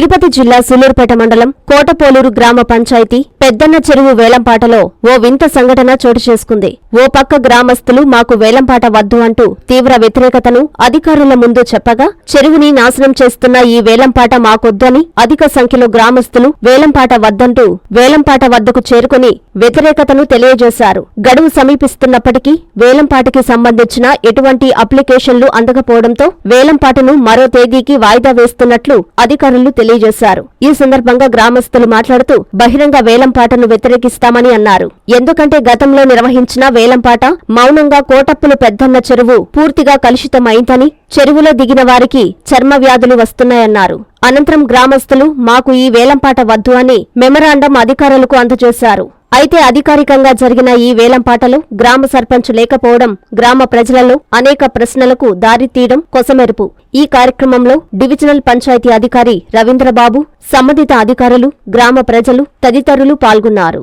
తిరుపతి జిల్లా సులూరుపేట మండలం కోటపోలూరు గ్రామ పంచాయతీ పెద్దన్న చెరువు వేలంపాటలో ఓ వింత సంఘటన చోటు చేసుకుంది. ఓ పక్క గ్రామస్తులు మాకు వేలంపాట వద్దు అంటూ తీవ్ర వ్యతిరేకతను అధికారుల ముందు చెప్పగా చెరువుని నాశనం చేస్తున్న ఈ వేలంపాట మాకొద్దని అధిక సంఖ్యలో గ్రామస్తులు వేలంపాట వద్దంటూ వేలంపాట వద్దకు చేరుకుని వ్యతిరేకతను తెలియజేశారు. గడువు సమీపిస్తున్నప్పటికీ వేలంపాటకి సంబంధించిన ఎటువంటి అప్లికేషన్లు అందకపోవడంతో వేలంపాటను మరో తేదీకి వాయిదా వేస్తున్నట్లు అధికారులు తెలియజేశారు. ఈ సందర్భంగా గ్రామస్తులు మాట్లాడుతూ బహిరంగ వేలంపాటను వ్యతిరేకిస్తామని అన్నారు. ఎందుకంటే గతంలో నిర్వహించిన వేలంపాట మౌనంగా కోటప్పులు పెద్దన్న చెరువు పూర్తిగా కలుషితమైందని చెరువులో దిగిన వారికి చర్మ వ్యాధులు వస్తున్నాయన్నారు. అనంతరం గ్రామస్తులు మాకు ఈ వేలంపాట వద్దు అని మెమరాండం అధికారులకు అందజేశారు అయితే అధికారికంగా జరిగిన ఈ వేలంపాటలో గ్రామ సర్పంచ్ లేకపోవడం గ్రామ ప్రజలలో అనేక ప్రశ్నలకు దారితీయడం కొసమెరుపు ఈ కార్యక్రమంలో డివిజనల్ పంచాయతీ అధికారి రవీంద్రబాబు సంబంధిత అధికారులు గ్రామ ప్రజలు తదితరులు పాల్గొన్నారు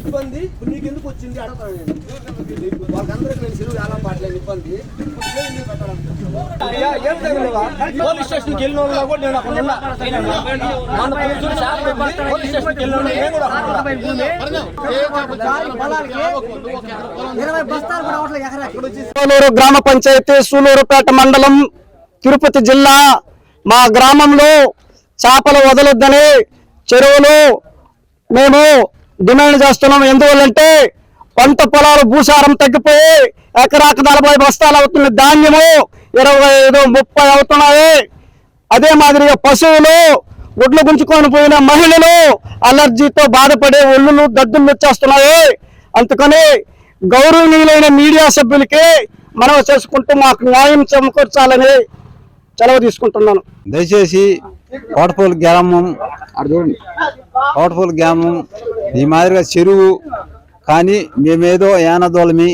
ఇబ్బంది ఇప్పుడు నీకు ఎందుకు వచ్చింది అడగతాను నేను వాళ్ళకందరికి లేని చెరువు ఎలా పాటలేని ఇబ్బంది ఇప్పుడు నువ్వు ఎందుకు పెట్టాలంటున్నావు? పోలీస్ స్టేషన్కి వెళ్ళిన వాళ్ళు కూడా నేను అక్కడ ఉన్నా. మన పోలీసులు షాప్ పెట్టి పోలీస్ స్టేషన్కి వెళ్ళిన వాళ్ళు నేను కూడా అక్కడ ఉన్నా. ఇరవై బస్తాలు కూడా అవట్లేదు ఎకరా సూలూరు గ్రామ పంచాయతీ సూలూరుపేట మండలం తిరుపతి జిల్లా మా గ్రామంలో చేపలు వదలొద్దని చెరువులు మేము డిమాండ్ చేస్తున్నాం. ఎందువల్లంటే పంట పొలాలు భూసారం తగ్గిపోయి ఎకరాకు నలభై బస్తాలు అవుతున్న ధాన్యము ఇరవై ఐదు ముప్పై అవుతున్నాయి. అదే మాదిరిగా పశువులు గుడ్లు గుంజుకొని పోయిన మహిళలు అలర్జీతో బాధపడే ఒళ్ళు దద్దులు వచ్చేస్తున్నాయి. అందుకని గౌరవనీయులైన మీడియా సభ్యులకి మనం చేసుకుంటూ మాకు న్యాయం సమకూర్చాలని సెలవు తీసుకుంటున్నాను. దయచేసి కోటపూలు గ్రామం అటు చూడండి. కోటపూలు గ్రామం ఈ మాదిరిగా చెరువు కానీ మేమేదో ఏనదోళమి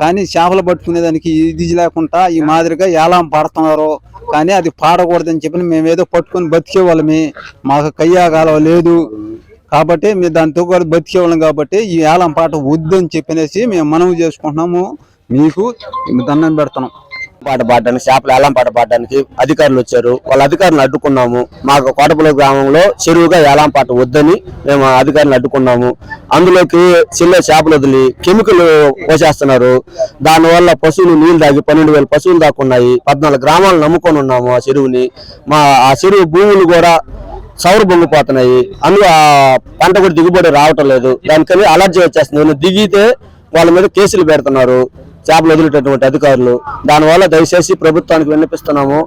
కానీ చేపలు పట్టుకునేదానికి ఇది లేకుండా ఈ మాదిరిగా ఏలాం పాడుతున్నారు కానీ అది పాడకూడదని చెప్పి మేమేదో పట్టుకొని బతికే వాళ్ళమి మాకు కయ్యాగాలం లేదు. కాబట్టి మేము దాంతో కూడా బతికే వాళ్ళం కాబట్టి ఈ ఏలం పాట వద్దని చెప్పినేసి మేము మనవి చేసుకుంటున్నాము. మీకు దండం పెడుతున్నాం. పాట పాడడానికి చేపలు ఏలం పాట పాడడానికి అధికారులు వచ్చారు. వాళ్ళ అధికారులను అడ్డుకున్నాము. మాకు కోటపల్లి గ్రామంలో చెరువుగా ఏలం పాట వద్దని మేము అధికారులను అడ్డుకున్నాము. అందులోకి చిన్న చేపలు వదిలి కెమికల్ పోసేస్తున్నారు. దానివల్ల పశువులు నీళ్ళు తాగి పన్నెండు వేల పశువులు దాక్కున్నాయి. పద్నాలుగు గ్రామాలు నమ్ముకొని ఉన్నాము ఆ చెరువుని. మా ఆ చెరువు భూములు కూడా సౌరు బొంగిపోతున్నాయి అందులో ఆ పంట కూడా దిగుబడి రావటం లేదు. దానికని అలర్జీ వచ్చేస్తుంది. దిగితే వాళ్ళ మీద కేసులు పెడుతున్నారు. చేపలు వదిలేటటువంటి అధికారులు. దానివల్ల దయచేసి ప్రభుత్వానికి విన్నపిస్తున్నాము.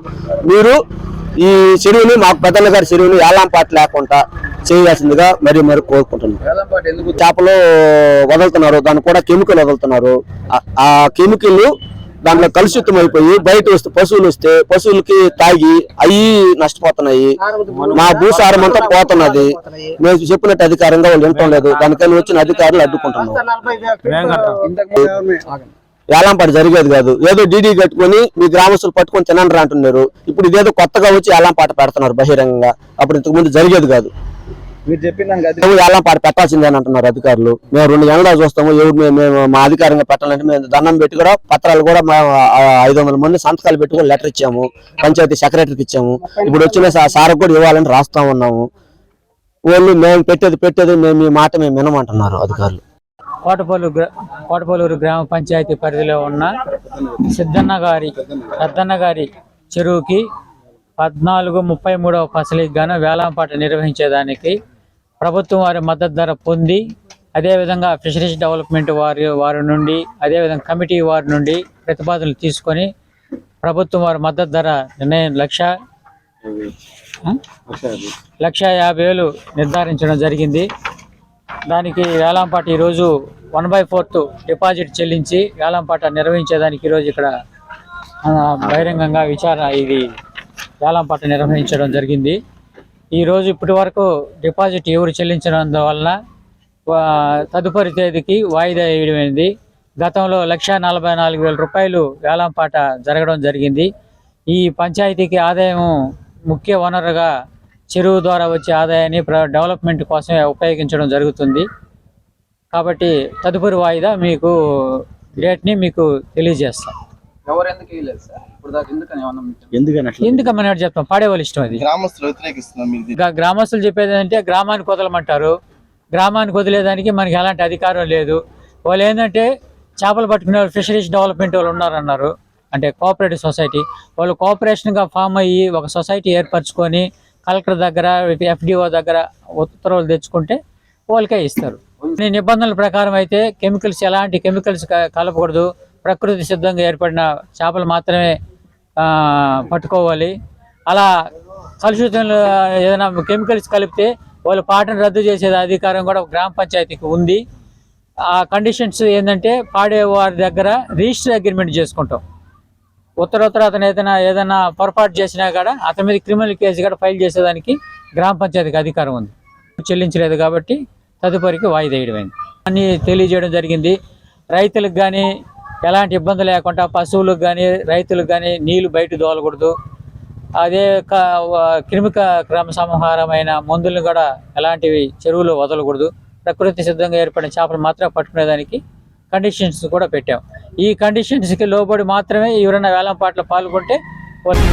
మీరు ఈ చెరువుని మాకు పెద్దన్న గారి చెరువుని ఏలాం పాట లేకుండా చేయాల్సిందిగా మరి మరి కోరుకుంటున్నాం. చేపలు వదులుతున్నారు దానికి కూడా కెమికల్ వదులుతున్నారు. ఆ- ఆ కెమికల్ దాంట్లో కలుషితం అయిపోయి బయట వస్తే పశువులు వస్తే పశువులకి తాగి అవి నష్టపోతున్నాయి. మా భూసారం అంతా పోతున్నది. మేము చెప్పినట్టు అధికారంగా వాళ్ళు వినటం లేదు. దానికని వచ్చిన అధికారులు అడ్డుకుంటున్నాం ఏలాంపాటి జరిగేది కాదు. ఏదో డీడీ కట్టుకొని మీ గ్రామస్తులు పట్టుకొని తినండి అంటున్నారు. ఇప్పుడు ఇదేదో కొత్తగా వచ్చి ఏలాంపాట పెడుతున్నారు బహిరంగంగా. అప్పుడు ఇంతకు ముందు జరిగేది కాదు. మీరు చెప్పిన ఏలాంపాట పెట్టాల్సిందే అని అంటున్నారు అధికారులు. మేము రెండు నెలలు చూస్తాము ఎవరు మేము మా అధికారంగా పెట్టాలంటే మేము దండం పెట్టి కూడా పత్రాలు కూడా ఐదు వందల మంది సంతకాలు పెట్టి కూడా లెటర్ ఇచ్చాము. పంచాయతీ సెక్రటరీకి ఇచ్చాము. ఇప్పుడు వచ్చిన సార్ కూడా ఇవ్వాలని రాస్తా ఉన్నాము. వాళ్ళు మేము పెట్టేది పెట్టేది మేము మీ మాట మేము వినమంటున్నారు అధికారులు. కోటపల్లు గ్రా కోటపల్లూరు గ్రామ పంచాయతీ పరిధిలో ఉన్న సిద్ధన్న గారి పెద్దన్న గారి చెరువుకి పద్నాలుగు ముప్పై మూడవ ఫసలికి గాను వేలంపాట నిర్వహించేదానికి ప్రభుత్వం వారి మద్దతు ధర పొంది అదేవిధంగా ఫిషరీస్ డెవలప్మెంట్ వారి వారి నుండి అదేవిధంగా కమిటీ వారి నుండి ప్రతిపాదనలు తీసుకొని ప్రభుత్వం వారి మద్దతు ధర నిర్ణయం లక్ష? లక్ష యాభై వేలు నిర్ధారించడం జరిగింది దానికి వేలంపాట ఈరోజు వన్ బై ఫోర్త్ డిపాజిట్ చెల్లించి వేలంపాట నిర్వహించేదానికి ఈరోజు ఇక్కడ బహిరంగంగా విచారణ ఇది వేలంపాట నిర్వహించడం జరిగింది. ఈరోజు ఇప్పటి వరకు డిపాజిట్ ఎవరు చెల్లించినందువలన వా- తదుపరి తేదీకి వాయిదా వేయడమైంది గతంలో లక్ష నలభై నాలుగు వేల రూపాయలు వేలంపాట జరగడం జరిగింది. ఈ పంచాయతీకి ఆదాయం ముఖ్య వనరుగా చెరువు ద్వారా వచ్చే ఆదాయాన్ని ప్ర- డెవలప్మెంట్ కోసమే ఉపయోగించడం జరుగుతుంది. కాబట్టి తదుపరి వాయిదా మీకు డేట్ని మీకు తెలియజేస్తాం. ఎందుకమ్మని అటు చెప్తాం? పాడేవాళ్ళ ఇష్టం అది. గ్రామస్తులు చెప్పేది ఏంటంటే గ్రామానికి వదలమంటారు గ్రామానికి వదిలేదానికి మనకి ఎలాంటి అధికారం లేదు. వాళ్ళు ఏంటంటే చేపలు పట్టుకునే వాళ్ళు ఫిషరీస్ డెవలప్మెంట్ వాళ్ళు ఉన్నారన్నారు. అంటే కోఆపరేటివ్ సొసైటీ. వాళ్ళు కోఆపరేషన్గా ఫామ్ అయ్యి ఒక సొసైటీ ఏర్పరచుకొని కలెక్టర్ దగ్గర ఎఫ్డిఓ దగ్గర ఉత్తర్వులు తెచ్చుకుంటే వాళ్ళకే ఇస్తారు. ఈ నిబంధనల ప్రకారం అయితే కెమికల్స్ ఎలాంటి కెమికల్స్ క- కలపకూడదు. ప్రకృతి సిద్ధంగా ఏర్పడిన చేపలు మాత్రమే పట్టుకోవాలి. అలా కలుషితంలో ఏదైనా కెమికల్స్ కలిపితే వాళ్ళు పాటను రద్దు చేసే అధికారం కూడా గ్రామ పంచాయతీకి ఉంది. ఆ కండిషన్స్ ఏంటంటే పాడే వారి దగ్గర రిజిస్టర్ అగ్రిమెంట్ చేసుకుంటాం. ఉత్తరోత్తర అతను ఏదైనా ఏదైనా పొరపాటు చేసినా కూడా అతని మీద క్రిమినల్ కేసు కూడా ఫైల్ చేసేదానికి గ్రామ పంచాయతీకి అధికారం ఉంది. చెల్లించలేదు కాబట్టి తదుపరికి వాయిదేయడమైంది అన్నీ అన్ని తెలియజేయడం జరిగింది. రైతులకు కానీ ఎలాంటి ఇబ్బంది లేకుండా పశువులకు కానీ రైతులకు కానీ నీళ్ళు బయట దోలకూడదు అదే క- క్రిమిక క్రమ సంహారమైన మందులను కూడా ఎలాంటివి చెరువులో వదలకూడదు. ప్రకృతి సిద్ధంగా ఏర్పడిన చేపలు మాత్రం పట్టుకునేదానికి కండిషన్స్ కూడా పెట్టాం. ఈ కండిషన్స్కి లోబడి మాత్రమే ఎవరైనా వేలంపాట్లో పాల్గొంటే వాళ్ళు